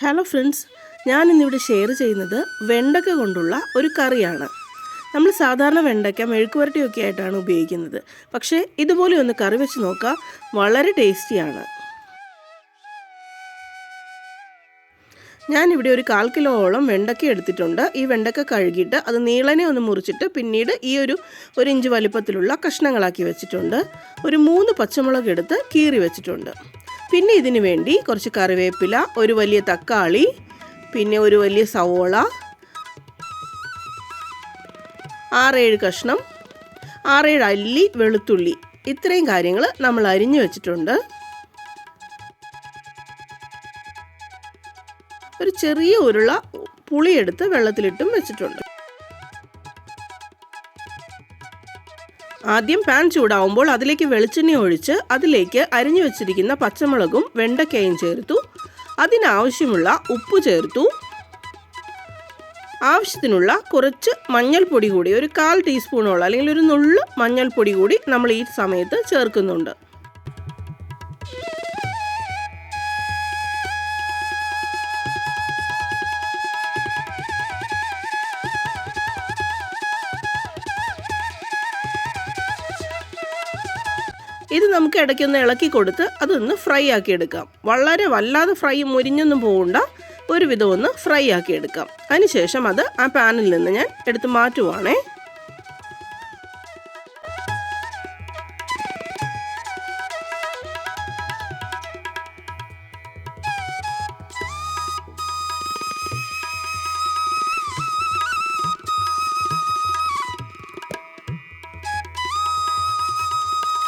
Hello friends ഞാൻ ഇന്നിവിടെ share ചെയ്യുന്നത് വെണ്ടക്ക കൊണ്ടുള്ള ഒരു കറിയാണ്. നമ്മൾ സാധാരണ വെണ്ടയ്ക്ക മെഴുക്കുവരട്ടിയൊക്കെ ആയിട്ടാണ് ഉപയോഗിക്കുന്നത്. പക്ഷേ ഇതുപോലെ ഒന്ന് കറി വെച്ച് നോക്കാം വളരെ ടേസ്റ്റിയാണ്. ഞാനിവിടെ ഒരു കാൽ കിലോളം വെണ്ടയ്ക്ക എടുത്തിട്ടുണ്ട്. ഈ വെണ്ടയ്ക്ക കഴുകിയിട്ട് അത് നീളനെ ഒന്ന് മുറിച്ചിട്ട് പിന്നീട് ഈ ഒരു ഒരു ഇഞ്ച് വലിപ്പത്തിലുള്ള കഷ്ണങ്ങളാക്കി വെച്ചിട്ടുണ്ട്. ഒരു മൂന്ന് പച്ചമുളക് എടുത്ത് കീറി വെച്ചിട്ടുണ്ട്. പിന്നെ ഇതിന് വേണ്ടി കുറച്ച് കറിവേപ്പില ഒരു വലിയ തക്കാളി പിന്നെ ഒരു വലിയ സവോള ആറേഴ് കഷ്ണം ആറേഴ് അല്ലി വെളുത്തുള്ളി. ഇത്രയും കാര്യങ്ങൾ നമ്മൾ അരിഞ്ഞു വെച്ചിട്ടുണ്ട്. ഒരു ചെറിയ ഉരുള പുളിയെടുത്ത് വെള്ളത്തിലിട്ടും വെച്ചിട്ടുണ്ട്. ആദ്യം പാൻ ചൂടാവുമ്പോൾ അതിലേക്ക് വെളിച്ചെണ്ണ ഒഴിച്ച് അതിലേക്ക് അരിഞ്ഞു വെച്ചിരിക്കുന്ന പച്ചമുളകും വെണ്ടക്കയും ചേർത്തു. അതിനാവശ്യമുള്ള ഉപ്പ് ചേർത്തു. ആവശ്യത്തിനുള്ള കുറച്ച് മഞ്ഞൾപ്പൊടി കൂടി ഒരു കാൽ ടീസ്പൂണോളം അല്ലെങ്കിൽ ഒരു നുള്ള് മഞ്ഞൾപ്പൊടി കൂടി നമ്മൾ ഈ സമയത്ത് ചേർക്കുന്നുണ്ട്. ഇത് നമുക്ക് ഇടയ്ക്കൊന്ന് ഇളക്കി കൊടുത്ത് അതൊന്ന് ഫ്രൈ ആക്കി എടുക്കാം. വളരെ വല്ലാതെ ഫ്രൈ മുരിഞ്ഞൊന്നും പോകണ്ട ഒരുവിധം ഒന്ന് ഫ്രൈ ആക്കി എടുക്കാം. അതിനുശേഷം അത് ആ പാനിൽ നിന്ന് ഞാൻ എടുത്ത് മാറ്റുവാണേ.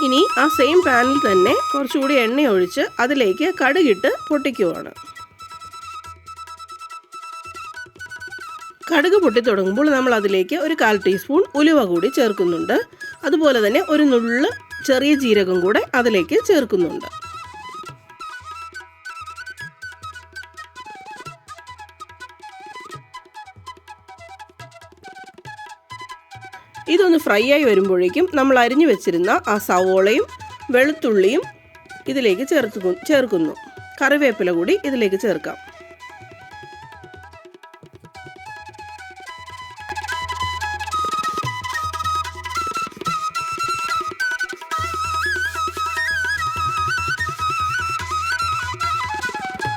ഇനി ആ സെയിം പാനിൽ തന്നെ കുറച്ചുകൂടി എണ്ണ ഒഴിച്ച് അതിലേക്ക് കടുകിട്ട് പൊട്ടിക്കുവാണ്. കടുക് പൊട്ടി തുടങ്ങുമ്പോൾ നമ്മൾ അതിലേക്ക് ഒരു കാൽ ടീസ്പൂൺ ഉലുവ കൂടി ചേർക്കുന്നുണ്ട്. അതുപോലെ തന്നെ ഒരു നുള്ള് ചെറിയ ജീരകം കൂടെ അതിലേക്ക് ചേർക്കുന്നുണ്ട്. ഫ്രൈ ആയി വരുമ്പോഴേക്കും നമ്മൾ അരിഞ്ഞു വെച്ചിരുന്ന ആ സവോളയും വെളുത്തുള്ളിയും ഇതിലേക്ക് ചേർത്ത് ചേർക്കുന്നു. കറിവേപ്പില കൂടി ഇതിലേക്ക് ചേർക്കാം.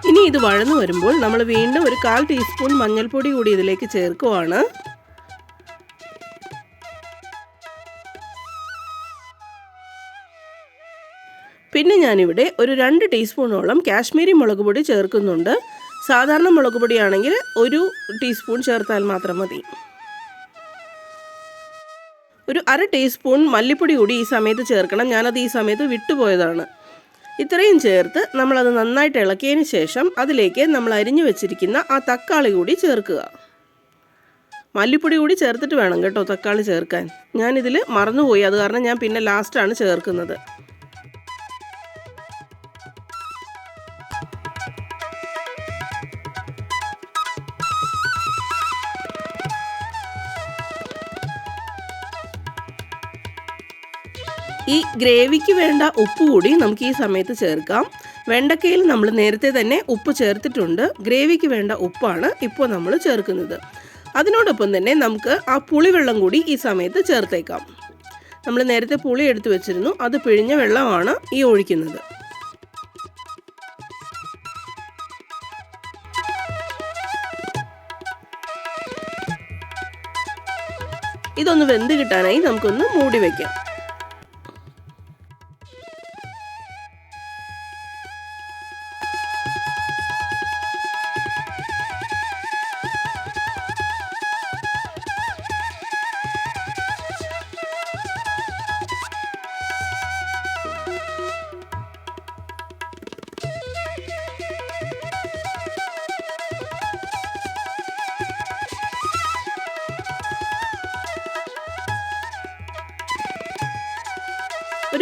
ഇനി ഇത് വഴന്നു വരുമ്പോൾ നമ്മൾ വീണ്ടും ഒരു കാൽ ടീസ്പൂൺ മഞ്ഞൾപ്പൊടി കൂടി ഇതിലേക്ക് ചേർക്കുവാണ്. പിന്നെ ഞാനിവിടെ ഒരു രണ്ട് ടീസ്പൂണോളം കാശ്മീരി മുളക് പൊടി ചേർക്കുന്നുണ്ട്. സാധാരണ മുളക് പൊടിയാണെങ്കിൽ ഒരു ടീസ്പൂൺ ചേർത്താൽ മാത്രം മതി. ഒരു അര ടീസ്പൂൺ മല്ലിപ്പൊടി കൂടി ഈ സമയത്ത് ചേർക്കണം. ഞാനത് ഈ സമയത്ത് വിട്ടുപോയതാണ് ഇത്രയും ചേർത്ത് നമ്മളത് നന്നായിട്ട് ഇളക്കിയതിന് ശേഷം അതിലേക്ക് നമ്മൾ അരിഞ്ഞു വെച്ചിരിക്കുന്ന ആ തക്കാളി കൂടി ചേർക്കുക. മല്ലിപ്പൊടി കൂടി ചേർത്തിട്ട് വേണം കേട്ടോ തക്കാളി ചേർക്കാൻ. ഞാനിതിൽ മറന്നുപോയി. അത് കാരണം ഞാൻ പിന്നെ ലാസ്റ്റാണ് ചേർക്കുന്നത്. ഈ ഗ്രേവിക്ക് വേണ്ട ഉപ്പ് കൂടി നമുക്ക് ഈ സമയത്ത് ചേർക്കാം. വെണ്ടക്കയിൽ നമ്മൾ നേരത്തെ തന്നെ ഉപ്പ് ചേർത്തിട്ടുണ്ട്. ഗ്രേവിക്ക് വേണ്ട ഉപ്പാണ് ഇപ്പോൾ നമ്മൾ ചേർക്കുന്നത്. അതിനോടൊപ്പം തന്നെ നമുക്ക് ആ പുളിവെള്ളം കൂടി ഈ സമയത്ത് ചേർത്തേക്കാം. നമ്മൾ നേരത്തെ പുളി എടുത്തു വെച്ചിരുന്നു. അത് പിഴിഞ്ഞ വെള്ളമാണ് ഈ ഒഴിക്കുന്നത്. ഇതൊന്ന് വെന്ത് കിട്ടാനായി നമുക്കൊന്ന് മൂടി വയ്ക്കാം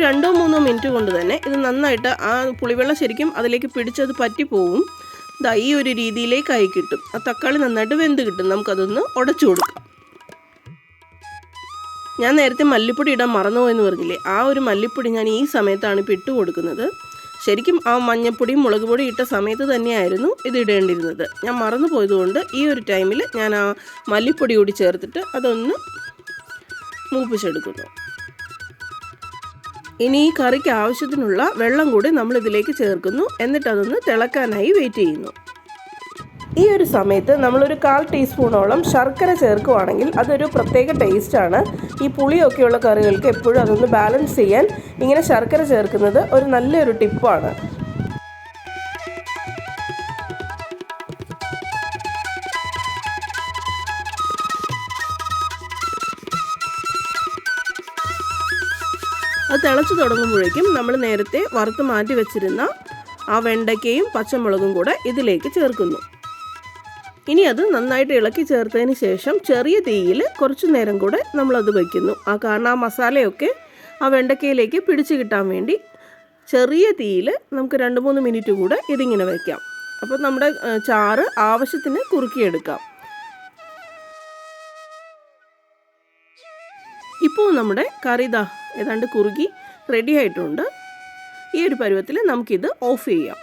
രണ്ടോ മൂന്നോ മിനിറ്റ് കൊണ്ട് തന്നെ ഇത് നന്നായിട്ട് ആ പുളിവെള്ളം ശരിക്കും അതിലേക്ക് പിടിച്ചത് പറ്റിപ്പോവും. ഇതാ ഈ ഒരു രീതിയിലേക്കായി കിട്ടും. ആ തക്കാളി നന്നായിട്ട് വെന്ത് കിട്ടും. നമുക്കതൊന്ന് ഉടച്ചു കൊടുക്കാം. ഞാൻ നേരത്തെ മല്ലിപ്പൊടി ഇടാൻ മറന്നുപോയെന്ന് പറഞ്ഞില്ലേ? ആ ഒരു മല്ലിപ്പൊടി ഞാൻ ഈ സമയത്താണ് ഇപ്പോൾ ഇട്ട് കൊടുക്കുന്നത്. ശരിക്കും ആ മഞ്ഞപ്പൊടിയും മുളക് പൊടി ഇട്ട സമയത്ത് തന്നെയായിരുന്നു ഇത് ഇടേണ്ടിരുന്നത്. ഞാൻ മറന്നു പോയതുകൊണ്ട് ഈ ഒരു ടൈമിൽ ഞാൻ ആ മല്ലിപ്പൊടി കൂടി ചേർത്തിട്ട് അതൊന്ന് മൂപ്പിച്ചെടുക്കുന്നു. ഇനി ഈ കറിക്ക് ആവശ്യത്തിനുള്ള വെള്ളം കൂടി നമ്മൾ ഇതിലേക്ക് ചേർക്കുന്നു. എന്നിട്ട് അതൊന്ന് തിളക്കാനായി വെയിറ്റ് ചെയ്യുന്നു. ഈ ഒരു സമയത്ത് നമ്മളൊരു കാൽ ടീസ്പൂണോളം ശർക്കര ചേർക്കുവാണെങ്കിൽ അതൊരു പ്രത്യേക ടേസ്റ്റാണ് ഈ പുളിയൊക്കെയുള്ള കറികൾക്ക് എപ്പോഴും അതൊന്ന് ബാലൻസ് ചെയ്യാൻ ഇങ്ങനെ ശർക്കര ചേർക്കുന്നത് ഒരു നല്ലൊരു ടിപ്പാണ് അത് തിളച്ച് തുടങ്ങുമ്പോഴേക്കും നമ്മൾ നേരത്തെ വറുത്ത് മാറ്റി വെച്ചിരുന്ന ആ വെണ്ടയ്ക്കയും പച്ചമുളകും കൂടെ ഇതിലേക്ക് ചേർക്കുന്നു. ഇനി അത് നന്നായിട്ട് ഇളക്കി ചേർത്തതിന് ശേഷം ചെറിയ തീയിൽ കുറച്ചു നേരം കൂടെ നമ്മളത് വയ്ക്കുന്നു ആ കാരണം ആ മസാലയൊക്കെ ആ വെണ്ടയ്ക്കയിലേക്ക് പിടിച്ചു കിട്ടാൻ വേണ്ടി ചെറിയ തീയിൽ നമുക്ക് രണ്ട് മൂന്ന് മിനിറ്റ് കൂടെ ഇതിങ്ങനെ വയ്ക്കാം അപ്പോൾ നമ്മുടെ ചാറ് ആവശ്യത്തിന് കുറുക്കിയെടുക്കാം. ഇപ്പോൾ നമ്മുടെ കറി ഇതാ ഏതാണ്ട് കുറുകി റെഡി ആയിട്ടുണ്ട്. ഈ ഒരു പരുവത്തിൽ നമുക്കിത് ഓഫ് ചെയ്യാം.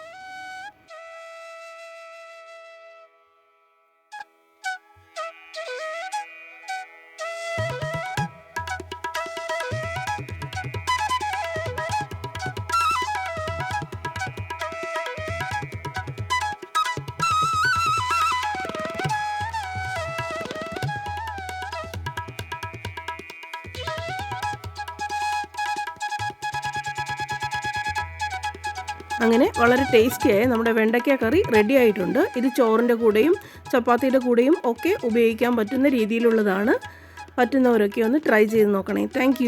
അങ്ങനെ വളരെ ടേസ്റ്റിയായ നമ്മുടെ വെണ്ടയ്ക്ക കറി റെഡി ആയിട്ടുണ്ട്. ഇത് ചോറിന്റെ കൂടെയും ചപ്പാത്തിയുടെ കൂടെയും ഒക്കെ ഉപയോഗിക്കാൻ പറ്റുന്ന രീതിയിലുള്ളതാണ്. പറ്റുന്നവരൊക്കെ ഒന്ന് ട്രൈ ചെയ്ത് നോക്കണേ. താങ്ക്